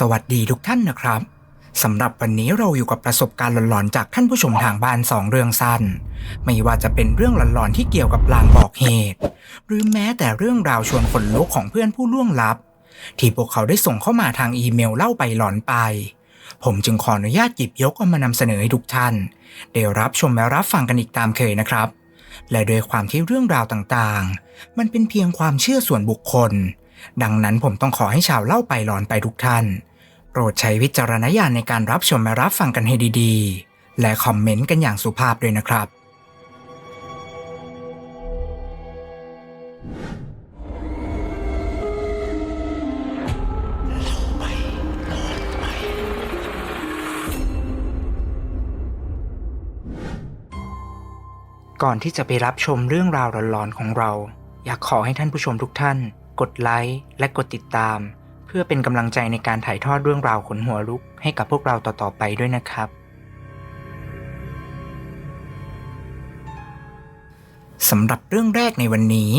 สวัสดีทุกท่านนะครับสำหรับวันนี้เราอยู่กับประสบการณ์หลอนๆจากท่านผู้ชมทางบ้านสองเรื่องสั้น ไม่ว่าจะเป็นเรื่องหลอนๆที่เกี่ยวกับลางบอกเหตุ หรือแม้แต่เรื่องราวชวนขนลุกของเพื่อนผู้ล่วงลับ ที่พวกเขาได้ส่งเข้ามาทางอีเมลเล่าไปหลอนไป ผมจึงขออนุญาตหยิบยกเอามานำเสนอให้ทุกท่านได้รับชมและรับฟังกันอีกตามเคยนะครับ และโดยความที่เรื่องราวต่างๆ มันเป็นเพียงความเชื่อส่วนบุคคลดังนั้นผมต้องขอให้ชาวเล่าไปหลอนไปทุกท่าน โปรดใช้วิจารณญาณในการรับชมและรับฟังกันให้ดีๆ และคอมเมนต์กันอย่างสุภาพด้วยนะครับ ก่อนที่จะไปรับชมเรื่องราวหลอนๆของเรา อยากขอให้ท่านผู้ชมทุกท่าน กดไลค์และกดติดตาม พื่อเป็นกำลังใจในการถ่ายทอดเรื่องราวขนหัวลุกให้กับพวกเราต่อๆไปด้วยนะครับ สำหรับเรื่องแรกในวันนี้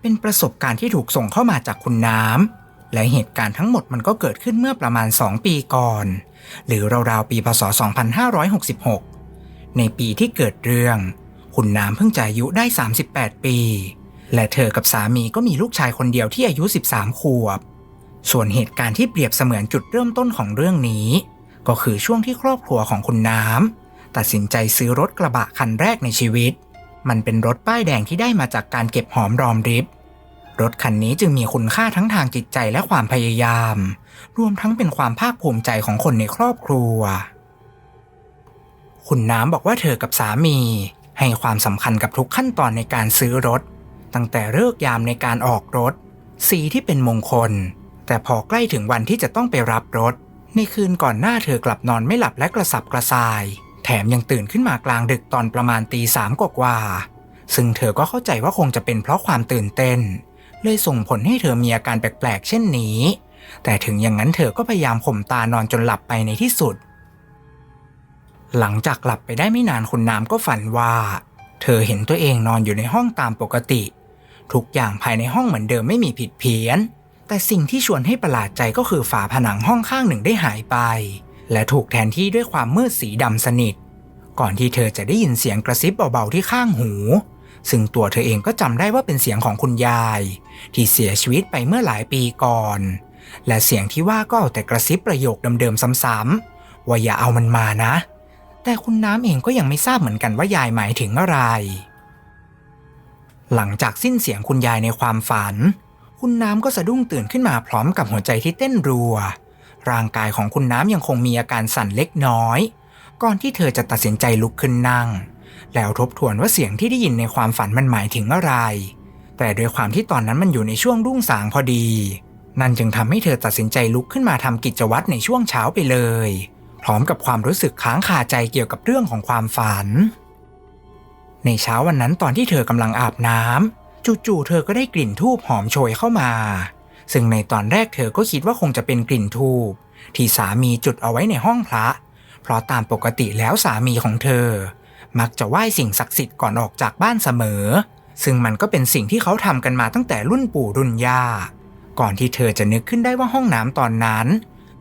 เป็นประสบการณ์ที่ถูกส่งเข้ามาจากคุณน้ำ และเหตุการณ์ทั้งหมดมันก็เกิดขึ้นเมื่อประมาณ 2 ปีก่อน หรือราวๆปีพศ 2566 ในปีที่เกิดเรื่อง คุณน้ำเพิ่งจะอายุได้ 38 ปี และเธอกับสามีก็มีลูกชายคนเดียวที่อายุ 13 ขวบ ส่วนเหตุการณ์ที่เปรียบเสมือนจุดเริ่มต้นของเรื่องนี้ ก็คือช่วงที่ครอบครัวของคุณน้ำตัดสินใจซื้อรถกระบะคันแรกในชีวิต มันเป็นรถป้ายแดงที่ได้มาจากการเก็บหอมรอมริบรถคันนี้จึงมีคุณค่าทั้งทางจิตใจและความพยายาม รวมทั้งเป็นความภาคภูมิใจของคนในครอบครัว คุณน้ำบอกว่าเธอกับสามี ให้ความสำคัญกับทุกขั้นตอนในการซื้อรถ ตั้งแต่เลิกยามในการออกรถ สีที่เป็นมงคล แต่พอใกล้ถึงวันที่จะต้องไปรับรถ ในคืนก่อนหน้าเธอกลับนอนไม่หลับและกระสับกระส่าย แถมยังตื่นขึ้นมากลางดึกตอนประมาณตีสามกว่าซึ่งเธอก็เข้าใจว่าคงจะเป็นเพราะความตื่นเต้น เลยส่งผลให้เธอมีอาการแปลกๆ เช่นนี้ แต่ถึงอย่างนั้นเธอก็พยายามข่มตานอนจนหลับไปในที่สุด หลังจากหลับไปได้ไม่นานคุณน้ำก็ฝันว่า เธอเห็นตัวเองนอนอยู่ในห้องตามปกติ ทุกอย่างภายในห้องเหมือนเดิมไม่มีผิดเพี้ยน แต่สิ่งที่ชวนให้ประหลาดใจก็คือฝาผนังห้องข้างหนึ่งได้หายไป และถูกแทนที่ด้วยความมืดสีดำสนิท ก่อนที่เธอจะได้ยินเสียงกระซิบเบาๆที่ข้างหู ซึ่งตัวเธอเองก็จำได้ว่าเป็นเสียงของคุณยาย ที่เสียชีวิตไปเมื่อหลายปีก่อน และเสียงที่ว่าก็เอาแต่กระซิบประโยคเดิมๆซ้ำๆว่าอย่าเอามันมานะ แต่คุณน้ำเองก็ยังไม่ทราบเหมือนกันว่ายายหมายถึงอะไร หลังจากสิ้นเสียงคุณยายในความฝัน คุณน้ำก็สะดุ้งตื่นขึ้นมาพร้อมกับหัวใจที่เต้นรัว ร่างกายของคุณน้ำยังคงมีอาการสั่นเล็กน้อย ก่อนที่เธอจะตัดสินใจลุกขึ้นนั่ง แล้วทบทวนว่าเสียงที่ได้ยินในความฝันมันหมายถึงอะไร แต่ด้วยความที่ตอนนั้นมันอยู่ในช่วงรุ่งสางพอดี นั่นจึงทำให้เธอตัดสินใจลุกขึ้นมาทำกิจวัตรในช่วงเช้าไปเลย พร้อมกับความรู้สึกค้างคาใจเกี่ยวกับเรื่องของความฝัน ในเช้าวันนั้นตอนที่เธอกำลังอาบน้ำ จู่ๆเธอก็ได้กลิ่นทูบหอมโชยเข้ามา ซึ่งในตอนแรกเธอก็คิดว่าคงจะเป็นกลิ่นทูบที่สามีจุดเอาไว้ในห้องพระ เพราะตามปกติแล้วสามีของเธอ มักจะไหว้สิ่งศักดิ์สิทธิ์ก่อนออกจากบ้านเสมอ ซึ่งมันก็เป็นสิ่งที่เขาทำกันมาตั้งแต่รุ่นปู่รุ่นย่า ก่อนที่เธอจะนึกขึ้นได้ว่าห้องน้ำตอนนั้น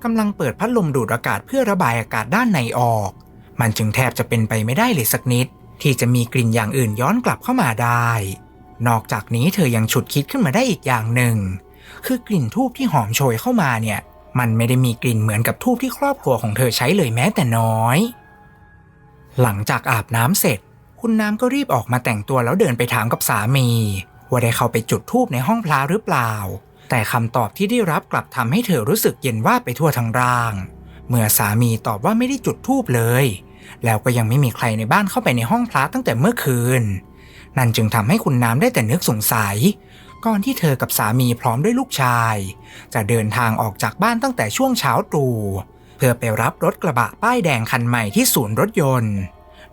กำลังเปิดพัดลมดูดอากาศเพื่อระบายอากาศด้านในออก มันจึงแทบจะเป็นไปไม่ได้เลยสักนิด ที่จะมีกลิ่นอย่างอื่นย้อนกลับเข้ามาได้ นอกจากนี้เธอยังฉุดคิดขึ้นมาได้อีกอย่างหนึ่ง คือกลิ่นทูบที่หอมโชยเข้ามาเนี่ย มันไม่ได้มีกลิ่นเหมือนกับทูบที่ครอบครัวของเธอใช้เลยแม้แต่น้อย หลังจากอาบน้ำเสร็จ คุณน้ำก็รีบออกมาแต่งตัวแล้วเดินไปถามกับสามี ว่าได้เข้าไปจุดทูบในห้องพระหรือเปล่า แต่คำตอบที่ได้รับกลับทำให้เธอรู้สึกเย็นว่าบไปทั่วทั้งร่าง เมื่อสามีตอบว่าไม่ได้จุดทูบเลย แล้วก็ยังไม่มีใครในบ้านเข้าไปในห้องพระตั้งแต่เมื่อคืน นั่นจึงทำให้คุณน้ำได้แต่นึกสงสัย ก่อนที่เธอกับสามีพร้อมด้วยลูกชาย จะเดินทางออกจากบ้านตั้งแต่ช่วงเช้าตรู่เพื่อไปรับรถกระบะป้ายแดงคันใหม่ที่ศูนย์รถยนต์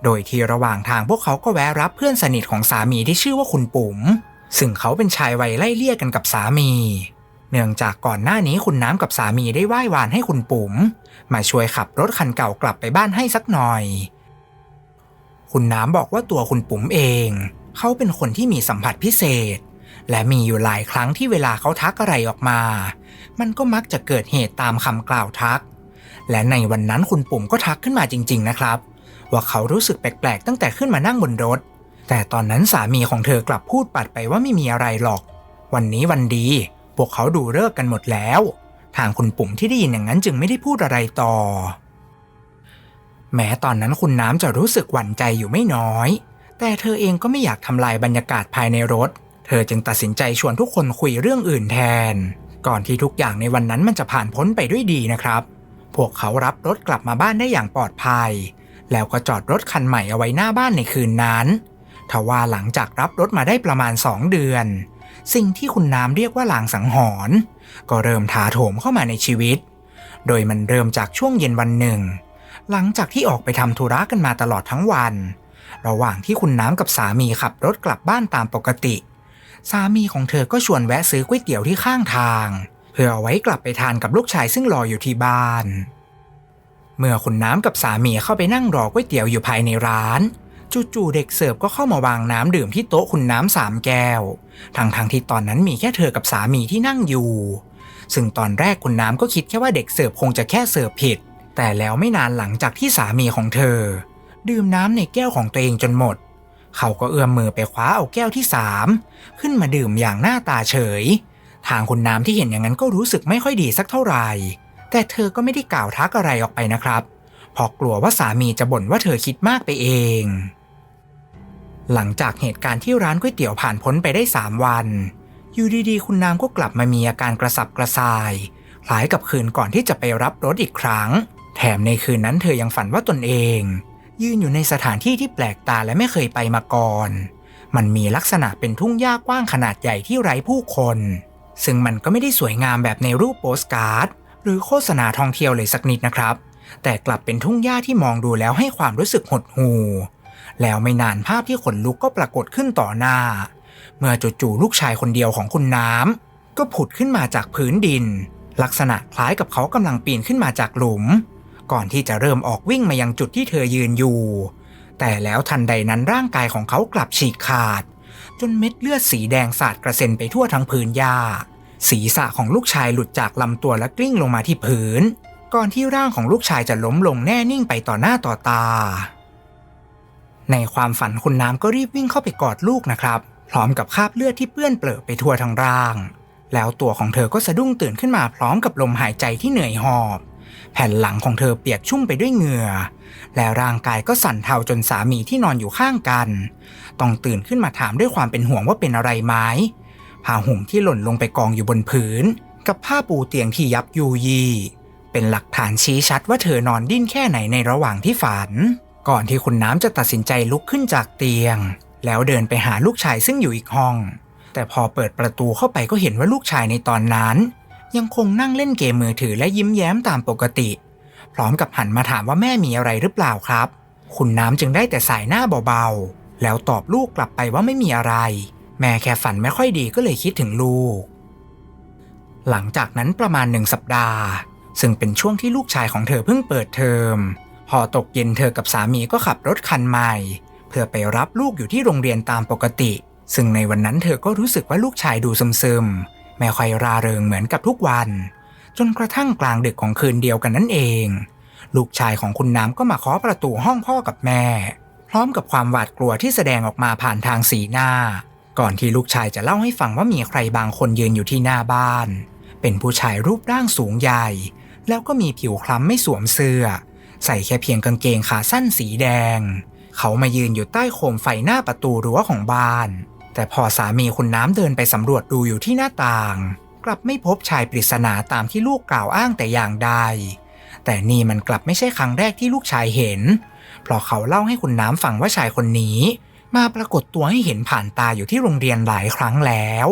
โดยที่ระหว่างทางพวกเขาก็แวะรับเพื่อนสนิทของสามีที่ชื่อว่าคุณปุ๋ม ซึ่งเขาเป็นชายวัยไล่เลี่ยกันกับสามี เนื่องจากก่อนหน้านี้คุณน้ำกับสามีได้ไหว้วานให้คุณปุ๋ม มาช่วยขับรถคันเก่ากลับไปบ้านให้สักหน่อย คุณน้ำบอกว่าตัวคุณปุ๋มเอง เขาเป็นคนที่มีสัมผัสพิเศษ และมีอยู่หลายครั้งที่เวลาเขาทักอะไรออกมา มันก็มักจะเกิดเหตุตามคำกล่าวทัก และในวันนั้นคุณปุ่มก็ทักขึ้นมาจริง ๆ นะครับ ว่าเขารู้สึกแปลกๆตั้งแต่ขึ้นมานั่งบนรถ แต่ตอนนั้นสามีของเธอกลับพูดปัดไปว่าไม่มีอะไรหรอก วันนี้วันดี พวกเขาดูเลิกกันหมดแล้ว ทางคุณปุ่มที่ได้ยินอย่างนั้นจึงไม่ได้พูดอะไรต่อ แม้ตอนนั้นคุณน้ำจะรู้สึกหวั่นใจอยู่ไม่น้อย แต่เธอเองก็ไม่อยากทำลายบรรยากาศภายในรถ เธอจึงตัดสินใจชวนทุกคนคุยเรื่องอื่นแทน ก่อนที่ทุกอย่างในวันนั้นมันจะผ่านพ้นไปด้วยดีนะครับ พวกเขารับรถกลับมาบ้านได้อย่างปลอดภัย แล้วก็จอดรถคันใหม่เอาไว้หน้าบ้านในคืนนั้นทว่าหลังจากรับรถมาได้ประมาณสองเดือน สิ่งที่คุณน้ำเรียกว่าลางสังหรณ์ก็เริ่มถาโถมเข้ามาในชีวิต โดยมันเริ่มจากช่วงเย็นวันหนึ่ง หลังจากที่ออกไปทำธุระกันมาตลอดทั้งวัน ระหว่างที่คุณน้ำกับสามีขับรถกลับบ้านตามปกติ สามีของเธอก็ชวนแวะซื้อก๋วยเตี๋ยวที่ข้างทาง เพื่อเอาไว้กลับไปทานกับลูกชายซึ่งรออยู่ที่บ้าน เมื่อคุณน้ำกับสามีเข้าไปนั่งรอก๋วยเตี๋ยวอยู่ภายในร้านจู่ๆเด็กเสิร์ฟก็เข้ามาวางน้ำดื่มที่โต๊ะคุณน้ำสามแก้ว ทั้งทางๆที่ตอนนั้นมีแค่เธอกับสามีที่นั่งอยู่ ซึ่งตอนแรกคุณน้ำก็คิดแค่ว่าเด็กเสิร์ฟคงจะแค่เสิร์ฟผิด แต่แล้วไม่นานหลังจากที่สามีของเธอ ดื่มน้ำในแก้วของตัวเองจนหมด เขาก็เอื้อมมือไปคว้าเอาแก้วที่สามขึ้นมาดื่มอย่างหน้าตาเฉย ทางคุณน้ำที่เห็นอย่างนั้นก็รู้สึกไม่ค่อยดีสักเท่าไหร่ แต่เธอก็ไม่ได้กล่าวทักอะไรออกไปนะครับเพราะกลัวว่าสามีจะบ่นว่าเธอคิดมากไปเอง หลังจากเหตุการณ์ที่ร้านก๋วยเตี๋ยวผ่านพ้นไปได้3วันอยู่ดีๆ คุณน้ำก็กลับมามีอาการกระสับกระส่าย คล้ายกับคืนก่อนที่จะไปรับรถอีกครั้ง แถมในคืนนั้นเธอยังฝันว่าตนเอง ยืนอยู่ในสถานที่ที่แปลกตาและไม่เคยไปมาก่อน มันมีลักษณะเป็นทุ่งหญ้ากว้างขนาดใหญ่ที่ไร้ผู้คน ซึ่งมันก็ไม่ได้สวยงามแบบในรูปโปสการ์ด หรือโฆษณาท่องเที่ยวเลยสักนิดนะครับ แต่กลับเป็นทุ่งหญ้าที่มองดูแล้วให้ความรู้สึกหดหู่ แล้วไม่นานภาพที่ขนลุกก็ปรากฏขึ้นต่อหน้า เมื่อจู่ๆลูกชายคนเดียวของคุณน้ำก็ผุดขึ้นมาจากพื้นดิน ลักษณะคล้ายกับเขากำลังปีนขึ้นมาจากหลุม ก่อนที่จะเริ่มออกวิ่งมายังจุดที่เธอยืนอยู่ แต่แล้วทันใดนั้นร่างกายของเขากลับฉีกขาด จนเม็ดเลือดสีแดงสาดกระเซ็นไปทั่วทั้งพื้นหญ้า ศีรษะของลูกชายหลุดจากลำตัวและกลิ้งลงมาที่พื้น ก่อนที่ร่างของลูกชายจะล้มลงแน่นิ่งไปต่อหน้าต่อตา ในความฝันคุณน้ำก็รีบวิ่งเข้าไปกอดลูกนะครับ พร้อมกับคราบเลือดที่เปื้อนเปรอะไปทั่วทั้งร่าง แล้วตัวของเธอก็สะดุ้งตื่นขึ้นมาพร้อมกับลมหายใจที่เหนื่อยหอบ แผ่นหลังของเธอเปียกชุ่มไปด้วยเหงื่อ แล้วร่างกายก็สั่นเทาจนสามีที่นอนอยู่ข้างกัน ต้องตื่นขึ้นมาถามด้วยความเป็นห่วงว่าเป็นอะไรไหมผ้าห่มที่หล่นลงไปกองอยู่บนพื้น กับผ้าปูเตียงที่ยับยูยี เป็นหลักฐานชี้ชัดว่าเธอนอนดิ้นแค่ไหนในระหว่างที่ฝัน ก่อนที่คุณน้ำจะตัดสินใจลุกขึ้นจากเตียง แล้วเดินไปหาลูกชายซึ่งอยู่อีกห้อง แต่พอเปิดประตูเข้าไปก็เห็นว่าลูกชายในตอนนั้น ยังคงนั่งเล่นเกมมือถือและยิ้มแย้มตามปกติ พร้อมกับหันมาถามว่าแม่มีอะไรหรือเปล่าครับ คุณน้ำจึงได้แต่สายหน้าเบาๆ แล้วตอบลูกกลับไปว่าไม่มีอะไร แม่แค่ฝันไม่ค่อยดีก็เลยคิดถึงลูก หลังจากนั้นประมาณหนึ่งสัปดาห์ ซึ่งเป็นช่วงที่ลูกชายของเธอเพิ่งเปิดเทอม พอตกเย็นเธอกับสามีก็ขับรถคันใหม่ เพื่อไปรับลูกอยู่ที่โรงเรียนตามปกติ ซึ่งในวันนั้นเธอก็รู้สึกว่าลูกชายดูซึมๆ ไม่ค่อยราเริงเหมือนกับทุกวัน จนกระทั่งกลางดึกของคืนเดียวกันนั่นเอง ลูกชายของคุณน้ำก็มาเคาะประตูห้องพ่อกับแม่ พร้อมกับความหวาดกลัวที่แสดงออกมาผ่านทางสีหน้า ก่อนที่ลูกชายจะเล่าให้ฟังว่ามีใครบางคนยืนอยู่ที่หน้าบ้าน เป็นผู้ชายรูปร่างสูงใหญ่ แล้วก็มีผิวคล้ำไม่สวมเสื้อ ใส่แค่เพียงกางเกงขาสั้นสีแดง เขามายืนอยู่ใต้โคมไฟหน้าประตูรั้วของบ้าน แต่พอสามีคุณน้ำเดินไปสำรวจดูอยู่ที่หน้าต่าง กลับไม่พบชายปริศนาตามที่ลูกกล่าวอ้างแต่อย่างใด แต่นี่มันกลับไม่ใช่ครั้งแรกที่ลูกชายเห็น เพราะเขาเล่าให้คุณน้ำฟังว่าชายคนนี้ มาปรากฏตัวให้เห็นผ่านตาอยู่ที่โรงเรียนหลายครั้งแล้ว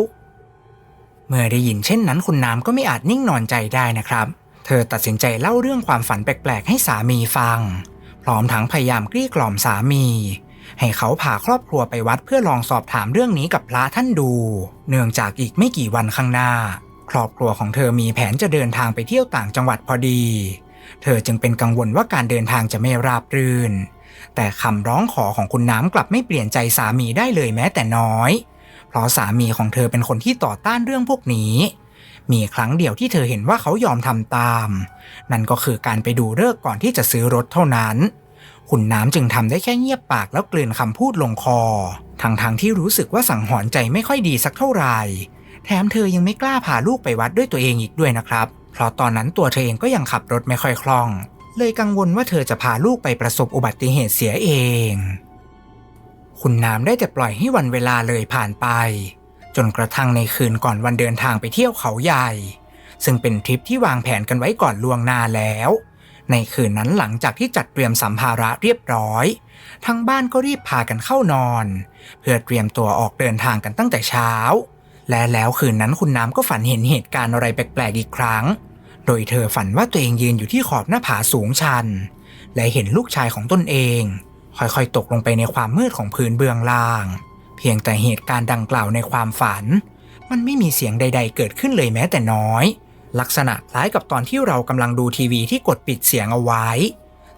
เมื่อได้ยินเช่นนั้นคุณน้ำก็ไม่อาจนิ่งนอนใจได้นะครับ เธอตัดสินใจเล่าเรื่องความฝันแปลกๆ ให้สามีฟัง พร้อมทั้งพยายามกลี้กล่อมสามี ให้เขาพาครอบครัวไปวัดเพื่อลองสอบถามเรื่องนี้กับพระท่านดู เนื่องจากอีกไม่กี่วันข้างหน้า ครอบครัวของเธอมีแผนจะเดินทางไปเที่ยวต่างจังหวัดพอดี เธอจึงเป็นกังวลว่าการเดินทางจะไม่ราบรื่น แต่คำร้องขอของคุณน้ำกลับไม่เปลี่ยนใจสามีได้เลยแม้แต่น้อย เพราะสามีของเธอเป็นคนที่ต่อต้านเรื่องพวกนี้มีครั้งเดียวที่เธอเห็นว่าเขายอมทำตาม นั่นก็คือการไปดูเลิกก่อนที่จะซื้อรถเท่านั้น คุณน้ำจึงทำได้แค่เงียบปากแล้วกลืนคำพูดลงคอ ทั้งๆทที่รู้สึกว่าสังหรณ์ใจไม่ค่อยดีสักเท่าไหร่ แถมเธอยังไม่กล้าพาลูกไปวัดด้วยตัวเองอีกด้วยนะครับ เพราะตอนนั้นตัวเธอเองก็ยังขับรถไม่ค่อยคล่อง เลยกังวลว่าเธอจะพาลูกไปประสบอุบัติเหตุเสียเอง คุณน้ำได้แต่ปล่อยให้วันเวลาเลยผ่านไป จนกระทั่งในคืนก่อนวันเดินทางไปเที่ยวเขาใหญ่ ซึ่งเป็นทริปที่วางแผนกันไว้ก่อนล่วงหน้าแล้ว ในคืนนั้นหลังจากที่จัดเตรียมสัมภาระเรียบร้อย ทั้งบ้านก็รีบพากันเข้านอน เพื่อเตรียมตัวออกเดินทางกันตั้งแต่เช้า และแล้วคืนนั้นคุณน้ำก็ฝันเห็นเหตุการณ์อะไรแปลกๆอีกครั้ง โดยเธอฝันว่าตัวเองยืนอยู่ที่ขอบหน้าผาสูงชัน และเห็นลูกชายของตนเอง ค่อยๆ ตกลงไปในความมืดของพื้นเบื้องล่าง เพียงแต่เหตุการณ์ดังกล่าวในความฝัน มันไม่มีเสียงใด ๆ เกิดขึ้นเลยแม้แต่น้อย ลักษณะคล้ายกับตอนที่เรากำลังดูทีวีที่กดปิดเสียงเอาไว้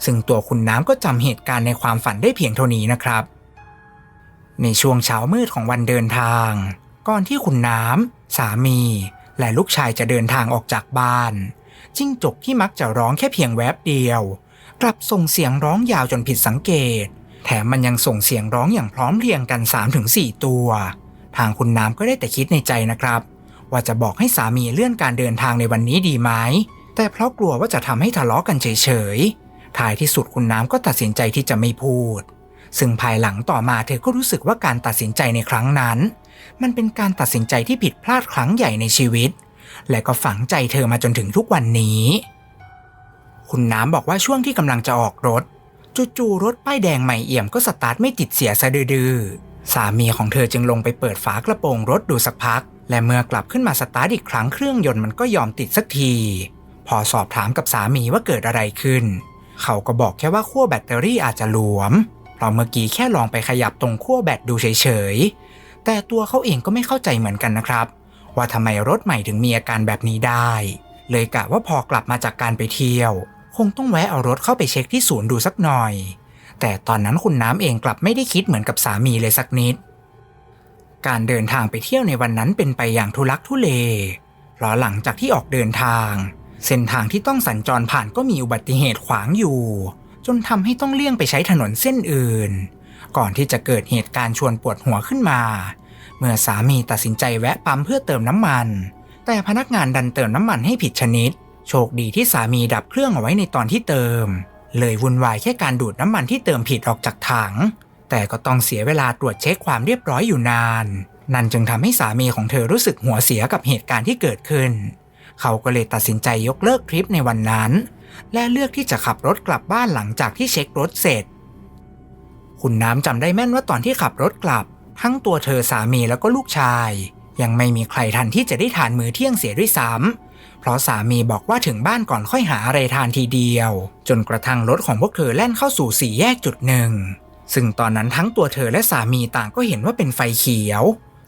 ซึ่งตัวคุณน้ำก็จำเหตุการณ์ในความฝันได้เพียงเท่านี้นะครับ ในช่วงเช้ามืดของวันเดินทาง ก่อนที่คุณน้ำสามี และลูกชายจะเดินทางออกจากบ้าน จิ้งจกที่มักจะร้องแค่เพียงแวบเดียว กลับส่งเสียงร้องยาวจนผิดสังเกต แถมมันยังส่งเสียงร้องอย่างพร้อมเพรียงกัน 3-4 ตัว ทางคุณน้ำก็ได้แต่คิดในใจนะครับ ว่าจะบอกให้สามีเลื่อนการเดินทางในวันนี้ดีไหม แต่เพราะกลัวว่าจะทำให้ทะเลาะกันเฉยๆ ท้ายที่สุดคุณน้ำก็ตัดสินใจที่จะไม่พูด ซึ่งภายหลังต่อมาเธอก็รู้สึกว่าการตัดสินใจในครั้งนั้น มันเป็นการตัดสินใจที่ผิดพลาดครั้งใหญ่ในชีวิต และก็ฝังใจเธอมาจนถึงทุกวันนี้ คุณน้ำบอกว่าช่วงที่กำลังจะออกรถจู่ๆรถป้ายแดงใหม่เอี่ยมก็สตาร์ทไม่ติดเสียซะดื้อสามีของเธอจึงลงไปเปิดฝากระโปรงรถดูสักพัก และเมื่อกลับขึ้นมาสตาร์ทอีกครั้งเครื่องยนต์มันก็ยอมติดสักที พอสอบถามกับสามีว่าเกิดอะไรขึ้น เขาก็บอกแค่ว่าขั้วแบตเตอรี่อาจจะหลวม เพราะเมื่อกี้แค่ลองไปขยับตรงขั้วแบตดูเฉยๆ แต่ตัวเขาเองก็ไม่เข้าใจเหมือนกันนะครับ ว่าทำไมรถใหม่ถึงมีอาการแบบนี้ได้ เลยกะว่าพอกลับมาจากการไปเที่ยว คงต้องแวะเอารถเข้าไปเช็คที่ศูนย์ดูสักหน่อย แต่ตอนนั้นคุณน้ำเองกลับไม่ได้คิดเหมือนกับสามีเลยสักนิด การเดินทางไปเที่ยวในวันนั้นเป็นไปอย่างทุลักทุเลเพราะหลังจากที่ออกเดินทาง เส้นทางที่ต้องสัญจรผ่านก็มีอุบัติเหตุขวางอยู่ จนทำให้ต้องเลี่ยงไปใช้ถนนเส้นอื่น ก่อนที่จะเกิดเหตุการณ์ชวนปวดหัวขึ้นมา เมื่อสามีตัดสินใจแวะปั๊มเพื่อเติมน้ำมัน แต่พนักงานดันเติมน้ำมันให้ผิดชนิด โชคดีที่สามีดับเครื่องเอาไว้ในตอนที่เติม เลยวุ่นวายแค่การดูดน้ำมันที่เติมผิดออกจากถัง แต่ก็ต้องเสียเวลาตรวจเช็คความเรียบร้อยอยู่นาน นั่นจึงทำให้สามีของเธอรู้สึกหัวเสียกับเหตุการณ์ที่เกิดขึ้น เขาก็เลยตัดสินใจยกเลิกทริปในวันนั้น และเลือกที่จะขับรถกลับบ้านหลังจากที่เช็ครถเสร็จ คุณน้ำจำได้แม่นว่าตอนที่ขับรถกลับ ทั้งตัวเธอสามีแล้วก็ลูกชาย ยังไม่มีใครทันที่จะได้ทานมื้อเที่ยงเสียด้วยซ้ำเพราะสามีบอกว่าถึงบ้านก่อนค่อยหาอะไรทานทีเดียว จนกระทั่งรถของพวกเธอแล่นเข้าสู่สี่แยกจุดหนึ่ง ซึ่งตอนนั้นทั้งตัวเธอและสามีต่างก็เห็นว่าเป็นไฟเขียว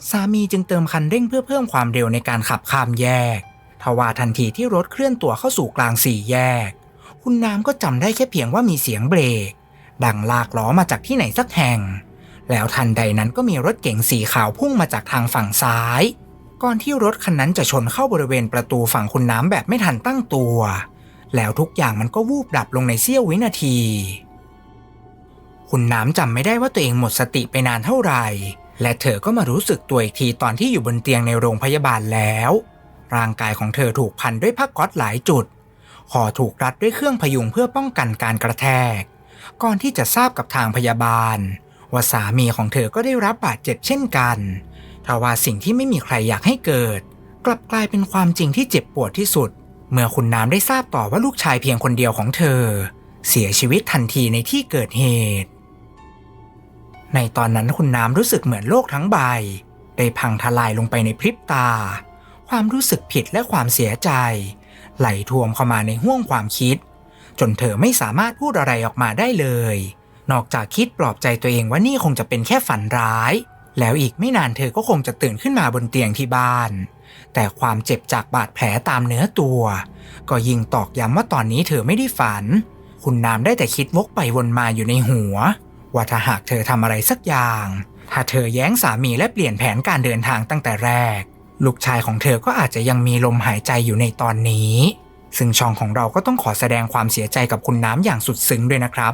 สามีจึงเติมคันเร่งเพื่อเพิ่มความเร็วในการขับข้ามแยกทว่าทันทีที่รถเคลื่อนตัวเข้าสู่กลางสี่แยก คุณน้ำก็จำได้แค่เพียงว่ามีเสียงเบรก ดังลากล้อมาจากที่ไหนสักแห่ง แล้วทันใดนั้นก็มีรถเก๋งสีขาวพุ่งมาจากทางฝั่งซ้าย ก่อนที่รถคันนั้นจะชนเข้าบริเวณประตูฝั่งคุณน้ำแบบไม่ทันตั้งตัว แล้วทุกอย่างมันก็วูบดับลงในเสี้ยววินาที คุณน้ำจำไม่ได้ว่าตัวเองหมดสติไปนานเท่าไหร่ และเธอก็มารู้สึกตัวอีกทีตอนที่อยู่บนเตียงในโรงพยาบาลแล้ว ร่างกายของเธอถูกพันด้วยผ้าก๊อซหลายจุดคอถูกรัดด้วยเครื่องพยุงเพื่อป้องกันการกระแทก ก่อนที่จะทราบกับทางพยาบาล ว่าสามีของเธอก็ได้รับบาดเจ็บเช่นกันทว่าสิ่งที่ไม่มีใครอยากให้เกิด กลับกลายเป็นความจริงที่เจ็บปวดที่สุด เมื่อคุณน้ำได้ทราบต่อว่าลูกชายเพียงคนเดียวของเธอ เสียชีวิตทันทีในที่เกิดเหตุ ในตอนนั้นคุณน้ำรู้สึกเหมือนโลกทั้งใบ ได้พังทลายลงไปในพริบตา ความรู้สึกผิดและความเสียใจ ไหลท่วมเข้ามาในห้วงความคิด จนเธอไม่สามารถพูดอะไรออกมาได้เลย นอกจากคิดปลอบใจตัวเองว่านี่คงจะเป็นแค่ฝันร้าย แล้วอีกไม่นานเธอก็คงจะตื่นขึ้นมาบนเตียงที่บ้าน แต่ความเจ็บจากบาดแผลตามเนื้อตัว ก็ยิ่งตอกย้ำว่าตอนนี้เธอไม่ได้ฝัน คุณน้ำได้แต่คิดวกไปวนมาอยู่ในหัว ว่าถ้าหากเธอทำอะไรสักอย่าง ถ้าเธอแย้งสามีและเปลี่ยนแผนการเดินทางตั้งแต่แรก ลูกชายของเธอก็อาจจะยังมีลมหายใจอยู่ในตอนนี้ ซึ่งช่องของเราก็ต้องขอแสดงความเสียใจกับคุณน้ำอย่างสุดซึ้งด้วยนะครับ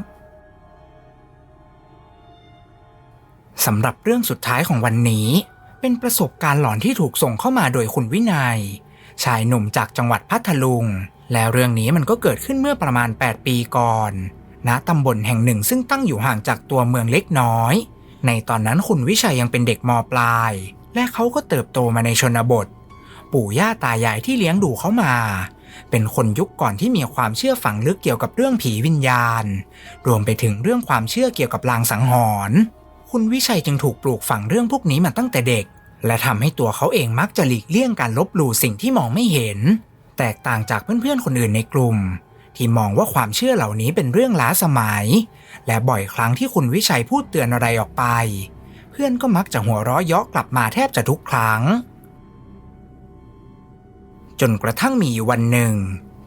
สำหรับเรื่องสุดท้ายของวันนี้ เป็นประสบการณ์หลอนที่ถูกส่งเข้ามาโดยคุณวินัย ชายหนุ่มจากจังหวัดพัทลุง แล้วเรื่องนี้มันก็เกิดขึ้นเมื่อประมาณ 8 ปีก่อน ณตำบลแห่งหนึ่งซึ่งตั้งอยู่ห่างจากตัวเมืองเล็กน้อย ในตอนนั้นคุณวิชัยยังเป็นเด็กมปลาย และเขาก็เติบโตมาในชนบท ปู่ย่าตายายที่เลี้ยงดูเขามา เป็นคนยุคก่อนที่มีความเชื่อฝังลึกเกี่ยวกับเรื่องผีวิญญาณ รวมไปถึงเรื่องความเชื่อเกี่ยวกับลางสังหรณ์คุณวิชัยจึงถูกปลูกฝังเรื่องพวกนี้มาตั้งแต่เด็ก และทำให้ตัวเขาเองมักจะหลีกเลี่ยงการลบหลู่สิ่งที่มองไม่เห็น แตกต่างจากเพื่อนๆคนอื่นในกลุ่ม ที่มองว่าความเชื่อเหล่านี้เป็นเรื่องล้าสมัย และบ่อยครั้งที่คุณวิชัยพูดเตือนอะไรออกไป เพื่อนก็มักจะหัวเราะเยาะกลับมาแทบจะทุกครั้ง จนกระทั่งมีวันหนึ่ง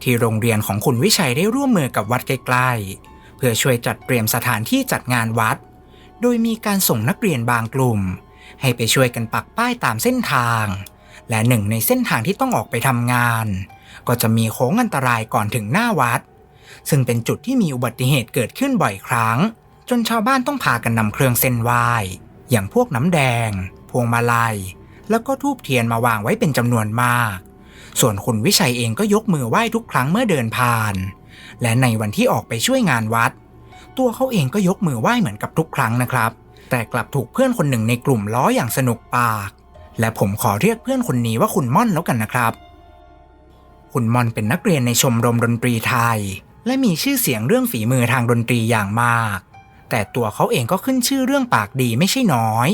ที่โรงเรียนของคุณวิชัยได้ร่วมมือกับวัดใกล้ๆ เพื่อช่วยจัดเตรียมสถานที่จัดงานวัด โดยมีการส่งนักเรียนบางกลุ่ม ให้ไปช่วยกันปักป้ายตามเส้นทาง และหนึ่งในเส้นทางที่ต้องออกไปทำงาน ก็จะมีโค้งอันตรายก่อนถึงหน้าวัด ซึ่งเป็นจุดที่มีอุบัติเหตุเกิดขึ้นบ่อยครั้ง จนชาวบ้านต้องพากันนำเครื่องเส้นไหว้อย่างพวกน้ำแดง พวงมาลัย แล้วก็ทูบเทียนมาวางไว้เป็นจำนวนมาก ส่วนคุณวิชัยเองก็ยกมือไหว้ทุกครั้งเมื่อเดินผ่าน และในวันที่ออกไปช่วยงานวัด ตัวเขาเองก็ยกมือไหว้เหมือนกับทุกครั้งนะครับ แต่กลับถูกเพื่อนคนหนึ่งในกลุ่มล้ออย่างสนุกปาก และผมขอเรียกเพื่อนคนนี้ว่าคุณม่อนแล้วกันนะครับ คุณมอนเป็นนักเรียนในชมรมดนตรีไทย และมีชื่อเสียงเรื่องฝีมือทางดนตรีอย่างมาก แต่ตัวเขาเองก็ขึ้นชื่อเรื่องปากดีไม่ใช่น้อย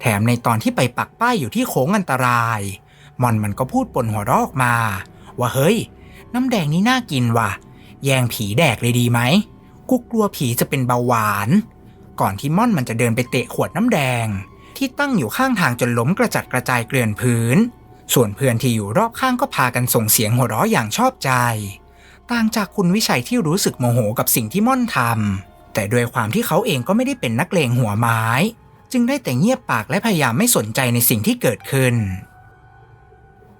แถมในตอนที่ไปปักป้ายอยู่ที่โค้งอันตราย มอนมันก็พูดปนหัวรออกมา ว่าเฮ้ย น้ำแดงนี้น่ากินว่ะ แยงผีแดกเลยดีไหมกูกลัวผีจะเป็นเบาหวาน ก่อนที่ม่อนมันจะเดินไปเตะขวดน้ำแดง ที่ตั้งอยู่ข้างทางจนล้มกระจัดกระจายเกลื่อนพื้น ส่วนเพื่อนที่อยู่รอบข้างก็พากันส่งเสียงหัวเราะอย่างชอบใจ ต่างจากคุณวิชัยที่รู้สึกโมโหกับสิ่งที่ม่อนทำแต่ด้วยความที่เขาเองก็ไม่ได้เป็นนักเลงหัวไม้ จึงได้แต่เงียบปากและพยายามไม่สนใจในสิ่งที่เกิดขึ้น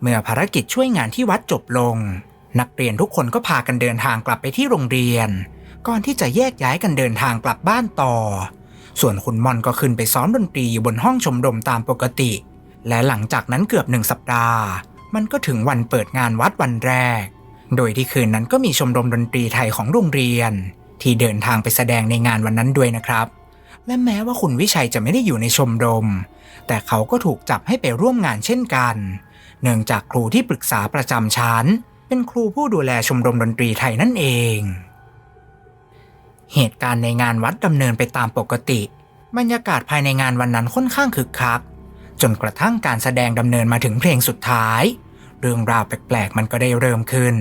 เมื่อภารกิจช่วยงานที่วัดจบลง นักเรียนทุกคนก็พากันเดินทางกลับไปที่โรงเรียน ก่อนที่จะแยกย้ายกันเดินทางกลับบ้านต่อ ส่วนคุณมอนก็ขึ้นไปซ้อมดนตรีอยู่บนห้องชมรมตามปกติ และหลังจากนั้นเกือบหนึ่งสัปดาห์ มันก็ถึงวันเปิดงานวัดวันแรก โดยที่คืนนั้นก็มีชมรมดนตรีไทยของโรงเรียน ที่เดินทางไปแสดงในงานวันนั้นด้วยนะครับ และแม้ว่าคุณวิชัยจะไม่ได้อยู่ในชมรม แต่เขาก็ถูกจับให้ไปร่วมงานเช่นกัน เนื่องจากครูที่ปรึกษาประจำชั้น เป็นครูผู้ดูแลชมรมดนตรีไทยนั่นเอง เหตุการณ์ในงานวัดดำเนินไปตามปกติ บรรยากาศภายในงานวันนั้นค่อนข้างคึกคัก จนกระทั่งการแสดงดำเนินมาถึงเพลงสุดท้าย เรื่องราวแปลกๆ มันก็ได้เริ่มขึ้น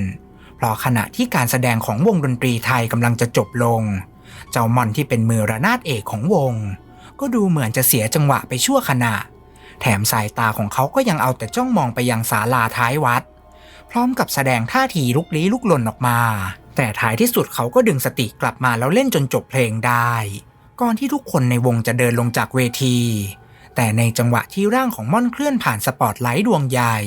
เพราะขณะที่การแสดงของวงดนตรีไทยกำลังจะจบลง เจ้ามอนที่เป็นมือระนาดเอกของวง ก็ดูเหมือนจะเสียจังหวะไปชั่วขณะ แถมสายตาของเขาก็ยังเอาแต่จ้องมองไปยังศาลาท้ายวัด พร้อมกับแสดงท่าทีลุกลี้ลุกลนออกมา แต่ท้ายที่สุดเขาก็ดึงสติกลับมาแล้วเล่นจนจบเพลงได้ ก่อนที่ทุกคนในวงจะเดินลงจากเวที แต่ในจังหวะที่ร่างของม่อนเคลื่อนผ่านสปอตไลท์ดวงใหญ่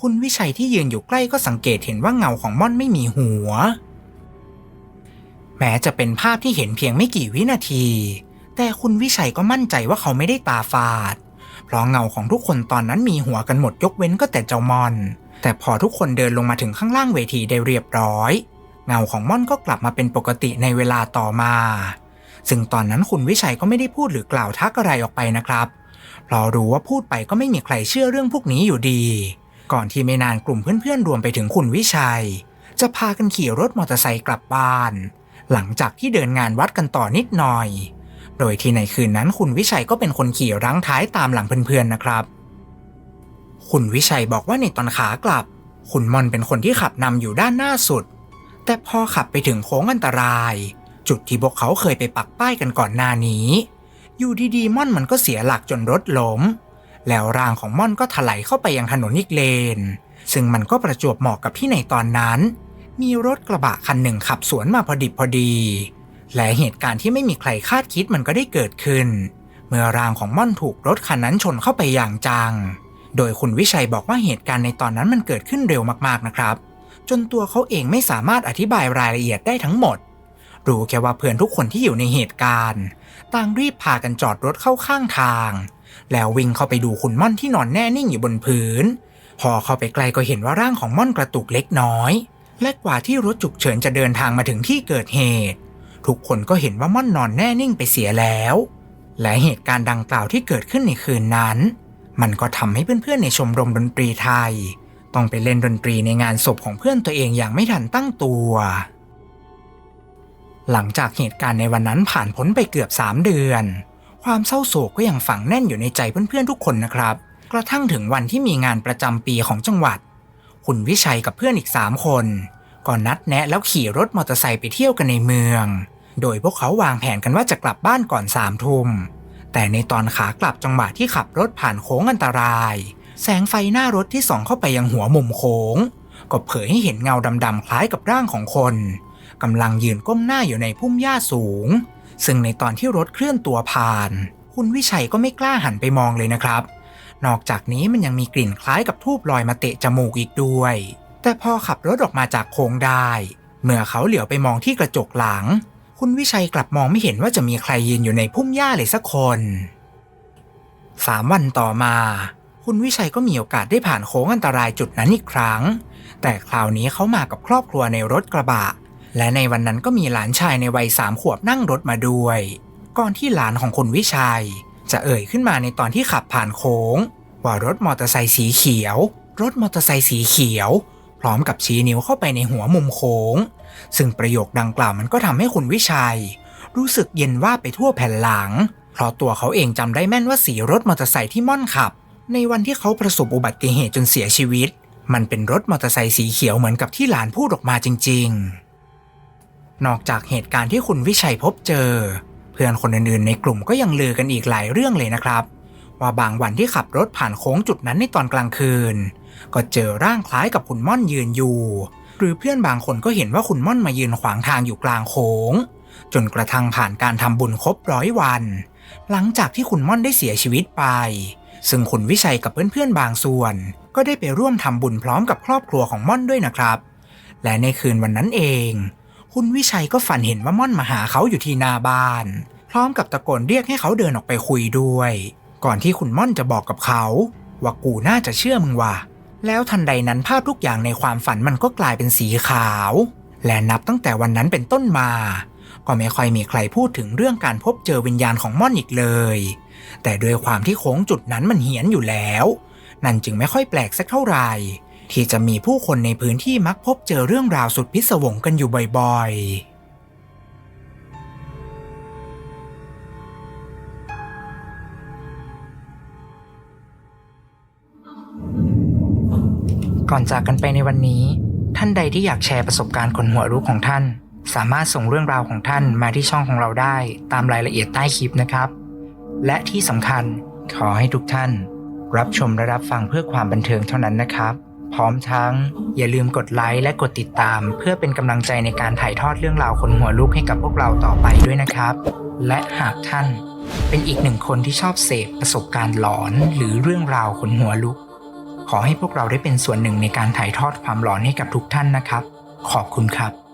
คุณวิชัยที่ยืนอยู่ใกล้ก็สังเกตเห็นว่าเงาของม่อนไม่มีหัว แม้จะเป็นภาพที่เห็นเพียงไม่กี่วินาที แต่คุณวิชัยก็มั่นใจว่าเขาไม่ได้ตาฝาด เพราะเงาของทุกคนตอนนั้นมีหัวกันหมดยกเว้นก็แต่เจ้ามอน แต่พอทุกคนเดินลงมาถึงข้างล่างเวทีได้เรียบร้อย เงาของม่อนก็กลับมาเป็นปกติในเวลาต่อมาซึ่งตอนนั้นคุณวิชัยก็ไม่ได้พูดหรือกล่าวทักอะไรออกไปนะครับ เพราะรู้ว่าพูดไปก็ไม่มีใครเชื่อเรื่องพวกนี้อยู่ดี ก่อนที่ไม่นานกลุ่มเพื่อนๆรวมไปถึงคุณวิชัย จะพากันขี่รถมอเตอร์ไซค์กลับบ้าน หลังจากที่เดินงานวัดกันต่อนิดหน่อย โดยที่ในคืนนั้นคุณวิชัยก็เป็นคนขี่รั้งท้ายตามหลังเพื่อนๆนะครับ คุณวิชัยบอกว่าในตอนขากลับ คุณมอนเป็นคนที่ขับนำอยู่ด้านหน้าสุด แต่พอขับไปถึงโค้งอันตราย จุดที่พวกเขาเคยไปปักป้ายกันก่อนหน้านี้ อยู่ดีๆม่อนมันก็เสียหลักจนรถล้ม แล้วร่างของม่อนก็ถลายเข้าไปยังถนนอีกเลน ซึ่งมันก็ประจวบเหมาะกับที่ในตอนนั้น มีรถกระบะคันหนึ่งขับสวนมาพอดิบพอดี และเหตุการณ์ที่ไม่มีใครคาดคิดมันก็ได้เกิดขึ้น เมื่อร่างของม่อนถูกรถคันนั้นชนเข้าไปอย่างจัง โดยคุณวิชัยบอกว่าเหตุการณ์ในตอนนั้นมันเกิดขึ้นเร็วมากๆนะครับ จนตัวเขาเองไม่สามารถอธิบายรายละเอียดได้ทั้งหมด รู้แค่ว่าเพื่อนทุกคนที่อยู่ในเหตุการณ์ ต่างรีบพากันจอดรถเข้าข้างทาง แล้ววิ่งเข้าไปดูคุณม่อนที่นอนแน่นิ่งอยู่บนพื้น พอเข้าไปใกล้ก็เห็นว่าร่างของม่อนกระตุกเล็กน้อย และกว่าที่รถฉุกเฉินจะเดินทางมาถึงที่เกิดเหตุ ทุกคนก็เห็นว่าม่อนนอนแน่นิ่งไปเสียแล้ว และเหตุการณ์ดังกล่าวที่เกิดขึ้นในคืนนั้น มันก็ทำให้เพื่อนๆในชมรมดนตรีไทย ต้องไปเล่นดนตรีในงานศพของเพื่อนตัวเองอย่างไม่ทันตั้งตัว หลังจากเหตุการณ์ในวันนั้นผ่านพ้นไปเกือบ 3 เดือน ความเศร้าโศกก็ยังฝังแน่นอยู่ในใจเพื่อนๆทุกคนนะครับ กระทั่งถึงวันที่มีงานประจำปีของจังหวัด คุณวิชัยกับเพื่อนอีก 3 คนก็นัดแนะแล้วขี่รถมอเตอร์ไซค์ไปเที่ยวกันในเมือง โดยพวกเขาวางแผนกันว่าจะกลับบ้านก่อนสามทุ่ม แต่ในตอนขากลับจังหวะที่ขับรถผ่านโค้งอันตราย แสงไฟหน้ารถที่ส่องเข้าไปยังหัวมุมโค้ง ก็เผยให้เห็นเงาดำๆคล้ายกับร่างของคน กำลังยืนก้มหน้าอยู่ในพุ่มหญ้าสูง ซึ่งในตอนที่รถเคลื่อนตัวผ่าน คุณวิชัยก็ไม่กล้าหันไปมองเลยนะครับ นอกจากนี้มันยังมีกลิ่นคล้ายกับทูบลอยมาเตะจมูกอีกด้วย แต่พอขับรถออกมาจากโค้งได้ เมื่อเขาเหลียวไปมองที่กระจกหลัง คุณวิชัยกลับมองไม่เห็นว่าจะมีใครยืนอยู่ในพุ่มหญ้าเลยสักคนสามวันต่อมา คุณวิชัยก็มีโอกาสได้ผ่านโค้งอันตรายจุดนั้นอีกครั้ง แต่คราวนี้เขามากับครอบครัวในรถกระบะ และในวันนั้นก็มีหลานชายในวัยสามขวบนั่งรถมาด้วย ก่อนที่หลานของคุณวิชัย จะเอ่ยขึ้นมาในตอนที่ขับผ่านโค้ง ว่ารถมอเตอร์ไซค์สีเขียว รถมอเตอร์ไซค์สีเขียว พร้อมกับชี้นิ้วเข้าไปในหัวมุมโค้ง ซึ่งประโยคดังกล่าวมันก็ทำให้คุณวิชัย รู้สึกเย็นว่าบไปทั่วแผ่นหลัง เพราะตัวเขาเองจำได้แม่นว่าสีรถมอเตอร์ไซค์ที่ม่อนขับ ในวันที่เขาประสบอุบัติเหตุจนเสียชีวิต มันเป็นรถมอเตอร์ไซค์สีเขียวเหมือนกับที่หลานพูดออกมาจริง ๆ นอกจากเหตุการณ์ที่คุณวิชัยพบเจอ เพื่อนคนอื่นๆ ในกลุ่มก็ยังลือกันอีกหลายเรื่องเลยนะครับ ว่าบางวันที่ขับรถผ่านโค้งจุดนั้นในตอนกลางคืน ก็เจอร่างคล้ายกับคุณม่อนยืนอยู่ หรือเพื่อนบางคนก็เห็นว่าคุณม่อนมายืนขวางทางอยู่กลางโค้ง จนกระทั่งผ่านการทำบุญครบร้อยวัน หลังจากที่คุณม่อนได้เสียชีวิตไป ซึ่งคุณวิชัยกับเพื่อนๆบางส่วน ก็ได้ไปร่วมทำบุญพร้อมกับครอบครัวของม่อนด้วยนะครับ และในคืนวันนั้นเอง คุณวิชัยก็ฝันเห็นว่าม่อนมาหาเขาอยู่ที่หน้าบ้าน พร้อมกับตะโกนเรียกให้เขาเดินออกไปคุยด้วย ก่อนที่คุณม่อนจะบอกกับเขา ว่ากูน่าจะเชื่อมึงว่ะแล้วทันใดนั้นภาพทุกอย่างในความฝันมันก็กลายเป็นสีขาว และนับตั้งแต่วันนั้นเป็นต้นมา ก็ไม่ค่อยมีใครพูดถึงเรื่องการพบเจอวิญญาณของม่อนอีกเลย แต่ด้วยความที่โค้งจุดนั้นมันเหียนอยู่แล้ว นั่นจึงไม่ค่อยแปลกสักเท่าไหร่ ที่จะมีผู้คนในพื้นที่มักพบเจอเรื่องราวสุดพิศวงกันอยู่บ่อยๆก่อนจากกันไปในวันนี้ ท่านใดที่อยากแชร์ประสบการณ์คนหัวรู้ของท่าน สามารถส่งเรื่องราวของท่านมาที่ช่องของเราได้ตามรายละเอียดใต้คลิปนะครับ และที่สำคัญขอให้ทุกท่าน รับชมและรับฟังเพื่อความบันเทิงเท่านั้นนะครับ พร้อมทั้ง อย่าลืมกดไลค์และกดติดตาม เพื่อเป็นกำลังใจในการถ่ายทอดเรื่องราวคนหัวลุกให้กับพวกเราต่อไปด้วยนะครับ และหากท่านเป็นอีกหนึ่งคนที่ชอบเสพประสบการณ์หลอนหรือเรื่องราวคนหัวลุก ขอให้พวกเราได้เป็นส่วนหนึ่งในการถ่ายทอดความหลอนให้กับทุกท่านนะครับ ขอบคุณครับ